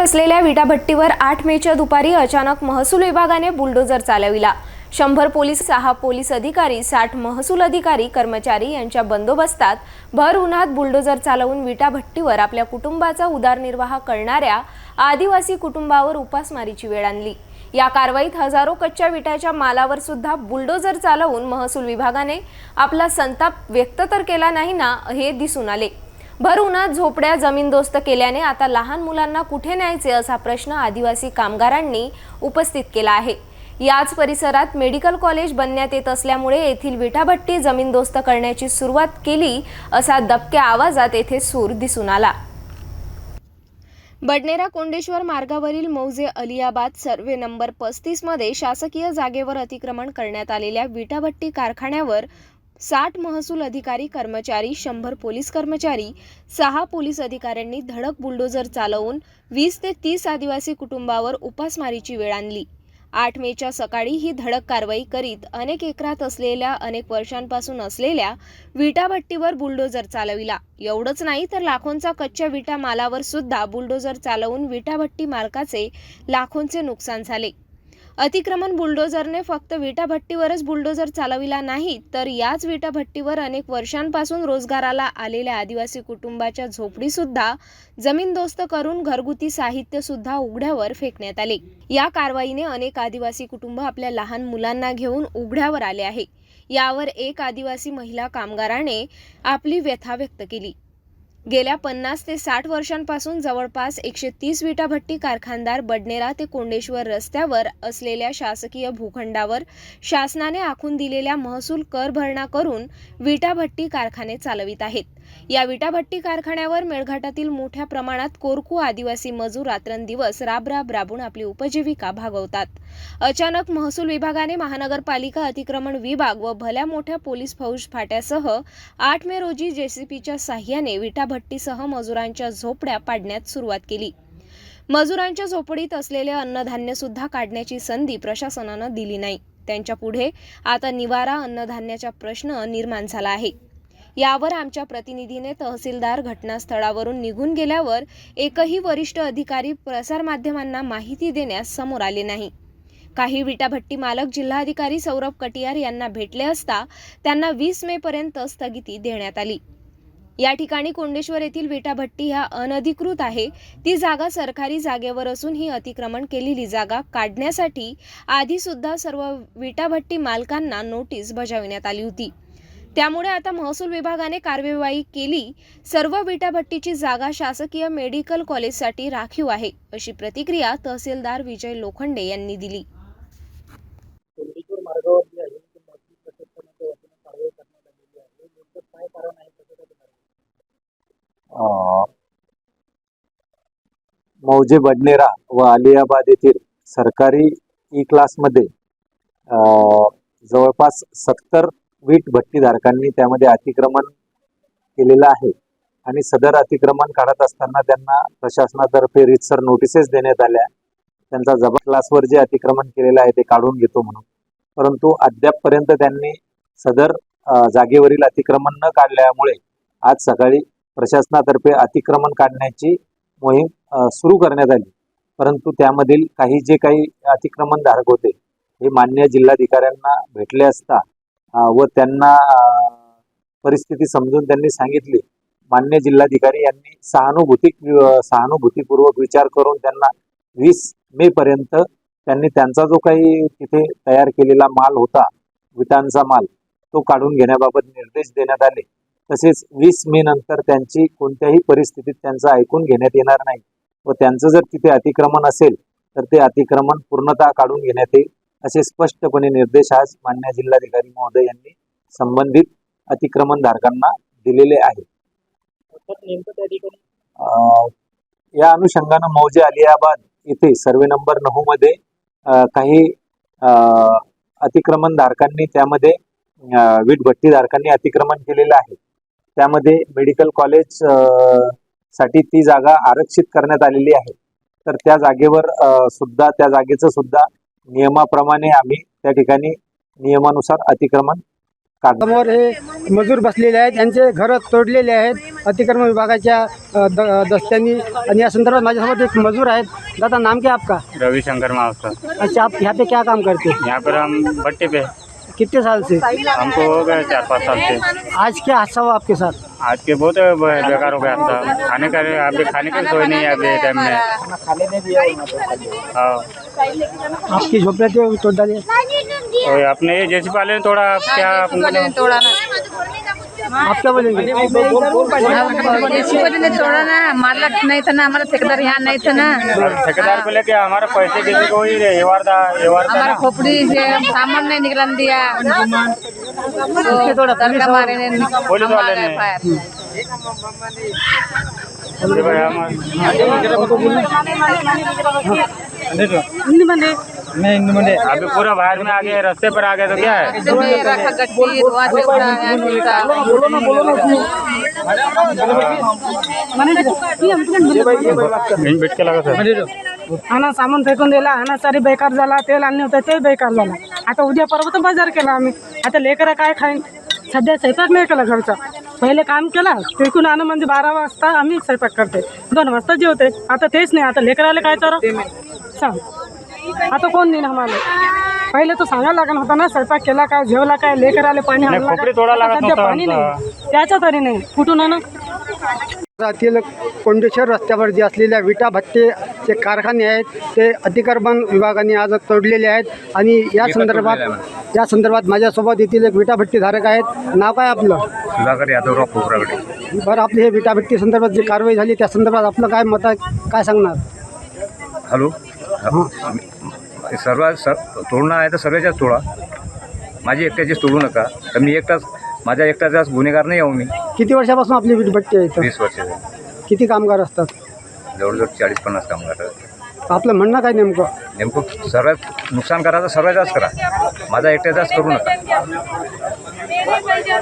असलेल्या विटाभट्टीवर आठ मेच्या दुपारी अचानक महसूल विभागाने बुलडोजर चालविला. शंभर पोलीस सहा पोलीस अधिकारी साठ महसूल अधिकारी कर्मचारी यांच्या बंदोबस्तात भर उन्हात बुलडोजर चालवून विटाभट्टीवर आपल्या कुटुंबाचा उदरनिर्वाह करणाऱ्या आदिवासी कुटुंबावर उपासमारीची वेळ आणली. या कारवाईत हजारो कच्च्या विटाच्या मालावर सुद्धा बुलडोजर चालवून महसूल विभागाने आपला संताप व्यक्त तर केला नाही ना हे दिसून आले. भर उन्हात झोपड्या जमीनदोस्त केल्याने आता लहान मुलांना कुठे न्यायचे असा प्रश्न आदिवासी कामगारांनी उपस्थित केला आहे. याच परिसरात मेडिकल कॉलेज बनण्यात येत असल्यामुळे येथील विटाभट्टी जमीनदोस्त करण्याची सुरुवात केली असा दबक्या आवाजात येथे सूर दिसून आला. बडनेरा कोंडेश्वर मार्गावरील मौजे अलियाबाद सर्वे नंबर पस्तीसमध्ये शासकीय जागेवर अतिक्रमण करण्यात आलेल्या विटाभट्टी कारखान्यावर साठ महसूल अधिकारी कर्मचारी शंभर पोलीस कर्मचारी सहा पोलीस अधिकाऱ्यांनी धडक बुलडोजर चालवून वीस ते तीस आदिवासी कुटुंबावर उपासमारीची वेळ आणली. आठ मेच्या सकाळी ही धडक कारवाई करीत अनेक एकरात असलेल्या अनेक वर्षांपासून असलेल्या विटाभट्टीवर बुलडोजर चालविला. एवढंच नाही तर लाखोंचा कच्च्या विटा मालावर सुद्धा बुलडोजर चालवून विटाभट्टी मालकाचे लाखोंचे नुकसान झाले. अतिक्रमण बुलडोजरने फक्त विटाभट्टीवरच बुलडोजर चालविला नाही तर याच विटाभट्टीवर अनेक वर्षांपासून रोजगाराला आलेल्या आदिवासी कुटुंबाच्या झोपडीसुद्धा जमीनदोस्त करून घरगुती साहित्यसुद्धा उघड्यावर फेकण्यात आले. या कारवाईने अनेक आदिवासी कुटुंब आपल्या लहान मुलांना घेऊन उघड्यावर आले आहे. यावर एक आदिवासी महिला कामगाराने आपली व्यथा व्यक्त केली. गेल्या पन्नास ते साठ वर्षांपासून जवळपास एकशे तीस विटाभट्टी कारखानदार बडनेरा ते कोंडेश्वर रस्त्यावर असलेल्या शासकीय भूखंडावर शासनाने आखून दिलेल्या महसूल कर भरणा करून विटाभट्टी कारखाने चालवित आहेत. या विटाभट्टी कारखान्यावर मेळघाटातील मोठ्या प्रमाणात कोरकू आदिवासी मजूर रात्रंदिवस राबराब राबून आपली उपजीविका भागवतात. अचानक महसूल विभागाने महानगरपालिका अतिक्रमण विभाग व भल्या मोठ्या पोलीस फौज फाट्यासह आठ मे रोजी जेसीपीच्या साह्याने विटाभट्टीसह मजुरांच्या झोपड्या पाडण्यात सुरुवात केली. मजुरांच्या झोपडीत असलेले अन्नधान्य सुद्धा काढण्याची संधी प्रशासनानं दिली नाही. त्यांच्या पुढे आता निवारा अन्नधान्याचा प्रश्न निर्माण झाला आहे. यावर आमच्या प्रतिनिधीने तहसीलदार घटनास्थळावरून निघून गेल्यावर एकही वरिष्ठ अधिकारी प्रसारमाध्यमांना माहिती देण्यास समोर आले नाही. काही विटाभट्टी मालक जिल्हाधिकारी सौरभ कटियार यांना भेटले असता त्यांना वीस मे पर्यंत स्थगिती देण्यात आली. या ठिकाणी कोंडेश्वर येथील विटाभट्टी ह्या अनधिकृत आहे. ती जागा सरकारी जागेवर असून ही अतिक्रमण केलेली जागा काढण्यासाठी आधीसुद्धा सर्व विटाभट्टी मालकांना नोटीस बजावण्यात आली होती. त्यामुळे आता महसूल विभागाने कार्यवाही केली. सर्व विटाभट्टीची जागा शासकीय मेडिकल कॉलेजसाठी राखीव आहे अशी प्रतिक्रिया तहसीलदार विजय लोखंडे यांनी दिली. मौजे बडनेरा व अलियाबाद येथील सरकारी ई क्लासमध्ये अं, जवळपास सत्तर वीट भट्टीधारकांनी त्यामध्ये अतिक्रमण केलेलं आहे. आणि सदर अतिक्रमण काढत असताना त्यांना प्रशासनातर्फे रितसर नोटिसेस देण्यात आल्या. त्यांचा जबा क्लासवर जे अतिक्रमण केलेलं आहे ते काढून घेतो म्हणून. परंतु अद्यापपर्यंत त्यांनी सदर जागेवरील अतिक्रमण न काढल्यामुळे आज सकाळी प्रशासनातर्फे अतिक्रमण काढण्याची मोहीम सुरू करण्यात आली. परंतु त्यामधील काही जे काही अतिक्रमण धारक होते हे मान्य जिल्हाधिकाऱ्यांना भेटले असता व त्यांना परिस्थिती समजून त्यांनी सांगितली. मान्य जिल्हाधिकारी यांनी सहानुभूती सहानुभूतीपूर्वक विचार करून त्यांना वीस मे पर्यंत त्यांनी त्यांचा जो काही तिथे तयार केलेला माल होता विटांचा माल तो काढून घेण्याबाबत निर्देश देण्यात आले. तसेच वीस मे नंतर त्यांची कोणत्याही परिस्थितीत त्यांचं ऐकून घेण्यात येणार नाही व त्यांचं जर तिथे अतिक्रमण असेल तर ते अतिक्रमण पूर्णतः काढून घेण्यात येईल. असे स्पष्टपणे निर्देश आज मान्य जिल्हाधिकारी महोदय यांनी संबंधित अतिक्रमण धारकांना दिलेले आहेत. या अनुषंगानं मौजे अलियाबाद येथे सर्वे नंबर नऊ मध्ये काही अतिक्रमण धारकांनी त्यामध्ये अं, वीट भट्टी धारकांनी अतिक्रमण केलेलं आहे. त्यामध्ये मेडिकल कॉलेजसाठी ती जागा आरक्षित करण्यात आलेली आहे. तर त्या जागेवर सुद्धा त्या जागेचं सुद्धा नियमाप्रमाणे आम्ही त्या ठिकाणी नियमानुसार अतिक्रमण समोर हे मजूर बसलेले आहेत यांचे घरं तोडलेले आहेत अतिक्रमण विभागाच्या द दस्त्यांनी. आणि या संदर्भात माझ्यासोबत एक मजूर आहेत. दादा नाम क्या आपका? रविशंकर मावस्कर. अच्छा आप यहाँ पे क्या काम करते? हैं यहाँ पर हम भट्टे पे कितने साल से? हमको हो गए चार पाँच साल से। आज क्या हादसा हुआ आपके साथ? आज के बहुत बेकार हो गया था। खाने का अभी खाने का सोई नहीं है अभी टाइम में। हाँ। आपकी झोपड़े थे तोड़ डाले। और अपने ये जैसे पाले थोड़ा क्या आप क्या बोलेंगे? ने तोड़ा ना हमारा नहीं था ना हमारा ठेकेदार यहाँ नहीं था ना। ठेकेदार को लेके हमारे पैसे किसी को ही हमारा खोपड़ी से सामान नहीं निकलन दिया। किसने तोड़ा? पुलिस लड़का और- मारे ने पुलिस हम आ वाले गए ने। फायर। ये भाई हम अभी पूरा बाहर में आ गए रास्ते पर आ गए तो क्या है? तो मैं रखा गट्टी वहाँ से उठा यहाँ से उठा इन बिट के लगा सर आणा सामान फेकून दिला आणा सारी बेकार झाला तेल आणले होते ते बेकार झाला आता उद्या परवा तर बाजार केला आम्ही. आता लेकरं काय खाईन? सध्या स्वयंपाक नाही केला घरचा. पहिले काम केला तिकून आणून म्हणजे बारा वाजता आम्ही स्वयंपाक करते दोन वाजता जेवते आता तेच नाही. आता लेकराला काय चारा? सांग. आता कोण देईन आम्हाला? पहिले तो सांगायला लागणार होता ना स्वयंपाक केला काय जेवला काय लेकराला पाणी आणलं सध्या पाणी. नाही. त्याच्या तरी नाही. कुठून आणा? शहरातील कोंडेश्वर रस्त्यावर जे असलेल्या विटा भट्टेचे कारखाने आहेत ते अतिक्रमण विभागाने आज तोडलेले आहेत. आणि या संदर्भात या संदर्भात माझ्यासोबत येथील एक विटा भट्टी धारक आहेत. नाव काय आपलं? सुधाकर यादवराव कोपराकडे बरं आपली हे विटा भट्टी संदर्भात जी कारवाई झाली त्या संदर्भात आपलं काय मत आहे? काय सांगणार? हॅलो? सर्व सर तोडणं आहे तर सर्वांच्याच तोडा. माझी एकट्याचीच तोडू नका. तर मी एकटाच माझ्या एकट्याचाच गुन्हेगार नाही आहो मी. किती वर्षापासून आपली वीट भट्टी आहे इथं? वीस वर्षाचे किती कामगार असतात? जवळजवळ चाळीस पन्नास कामगार आहेत. आपलं म्हणणं काय नेमकं? नेमकं सर्वात नुकसान करायचं सर्वांचाच करा. माझा एकट्याचाच करू नका.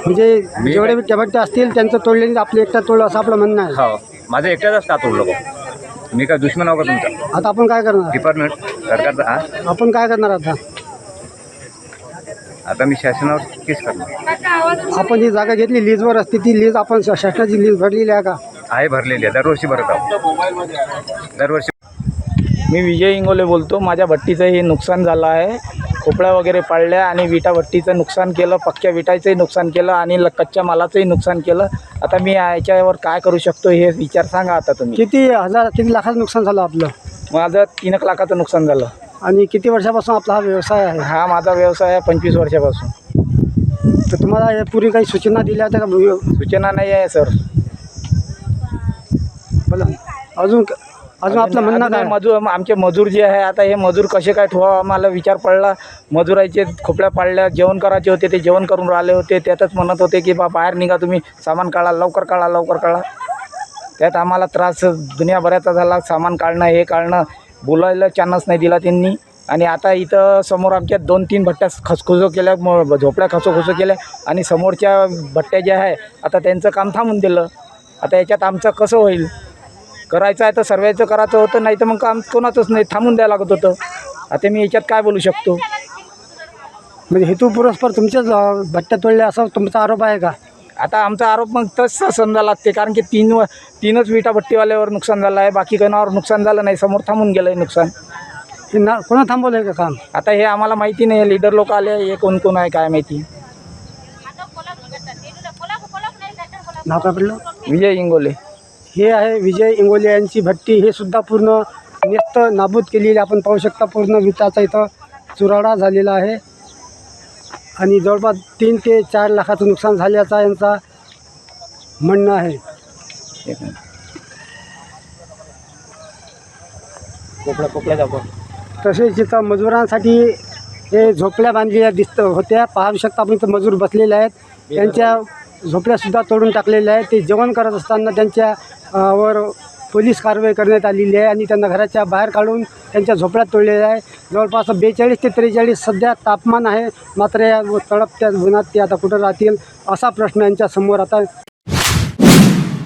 म्हणजे मी जेवढे विट्या भट्ट्या असतील त्यांचं तोडलेली आपली एकटा तोडलं असं आपलं म्हणणं आहे. हो. माझा एकट्याचाच का तोडलं बा मी काय दुश्मन आहो का तुमचा? आता आपण काय करणार? डिपार्टमेंट सरकारचा हा? आपण काय करणार आता? आता मी शासनावर केस करणार. आपण जी जागा घेतली लीजवर असते ती लीज आपण श- शासनाची लीज भरलेली आहे का? आहे भरलेली आहे दरवर्षी भरत आहो दरवर्षी. मी विजय इंगोले बोलतो. माझ्या भट्टीचं हे नुकसान झालं आहे. खोपड्या वगैरे पाडल्या आणि विटा भट्टीचं नुकसान केलं पक्क्या विटायचंही नुकसान केलं आणि ल- कच्च्या मालाचंही नुकसान केलं. आता मी याच्यावर काय करू शकतो हे विचार सांगा आता तुम्ही. किती हजार किती लाखाचं नुकसान झालं आपलं? माझं तीन एक लाखाचं नुकसान झालं. आणि किती वर्षापासून आपला हा व्यवसाय आहे? हा माझा व्यवसाय आहे पंचवीस वर्षापासून. तर तुम्हाला या पूर्वी काही सूचना दिल्या होत्या का? सूचना नाही आहे सर. बोला. अजून अजून आपलं म्हणणं काय? मजूर आमचे मजूर जे आहे आता हे मजूर कसे काय ठेवा आम्हाला विचार पडला. मजुराचे खोपड्या पाडल्या जेवण करायचे होते ते जेवण करून राहिले होते. त्यातच म्हणत होते की बा बाहेर निघा तुम्ही सामान काढा लवकर काढा लवकर काढा. त्यात आम्हाला त्रास दुनियाभराचा झाला सामान काढणं हे काढणं. बोलायला चान्स नाही दिला त्यांनी. आणि आता इथं समोर आमच्या दोन तीन भट्ट्या खसखुसो केल्या म- झोपड्या खसोखुसो केल्या. आणि समोरच्या भट्ट्या ज्या आहे आता त्यांचं काम थांबून दिलं. आता याच्यात आमचं कसं होईल? करायचं आहे तर सर्वेचं करायचं होतं नाही तर मग काम कोणाचंच नाही थांबून द्यायला लागत होतं. आता मी याच्यात काय बोलू शकतो? म्हणजे हेतू पुरस्पर तुमच्याच भट्ट्या तोडल्या असा तुमचा आरोप आहे का? आता आमचा आरोप मग तसं समजा लागते कारण की तीन व तीनच विटाभट्टीवाल्यावर नुकसान झालं आहे बाकी कोणावर नुकसान झालं नाही समोर थांबून गेलं आहे नुकसान. हे ना कोणा थांबवलं आहे का काम? आता हे आम्हाला माहिती नाही लिडर लोक आले हे कोण कोण आहे काय माहिती. नाव काय पडलं विजय इंगोले. हे आहे विजय इंगोले यांची भट्टी हे सुद्धा पूर्ण नेस्त नाबूद केलेली आपण पाहू शकता पूर्ण विटाचा इथं चुराडा झालेला आहे. आणि जवळपास तीन ते चार लाखाचं नुकसान झाल्याचा यांचा म्हणणं आहे. पोपळा दाखव तसेच इथं मजुरांसाठी हे झोपड्या बांधलेल्या दिसत होत्या. पाहू शकता आपण इथं मजूर बसलेले आहेत. त्यांच्या झोपड्यासुद्धा तोडून टाकलेल्या आहेत. ते जेवण करत असताना त्यांच्या वर पोलीस कारवाई करण्यात आलेली आहे आणि त्यांना घराच्या बाहेर काढून त्यांच्या झोपड्यात तोडलेल्या आहे. जवळपास बेचाळीस ते त्रेचाळीस सध्या तापमान आहे. मात्र या तळपत्या उन्हात ते आता कुठं राहतील असा प्रश्न यांच्यासमोर आता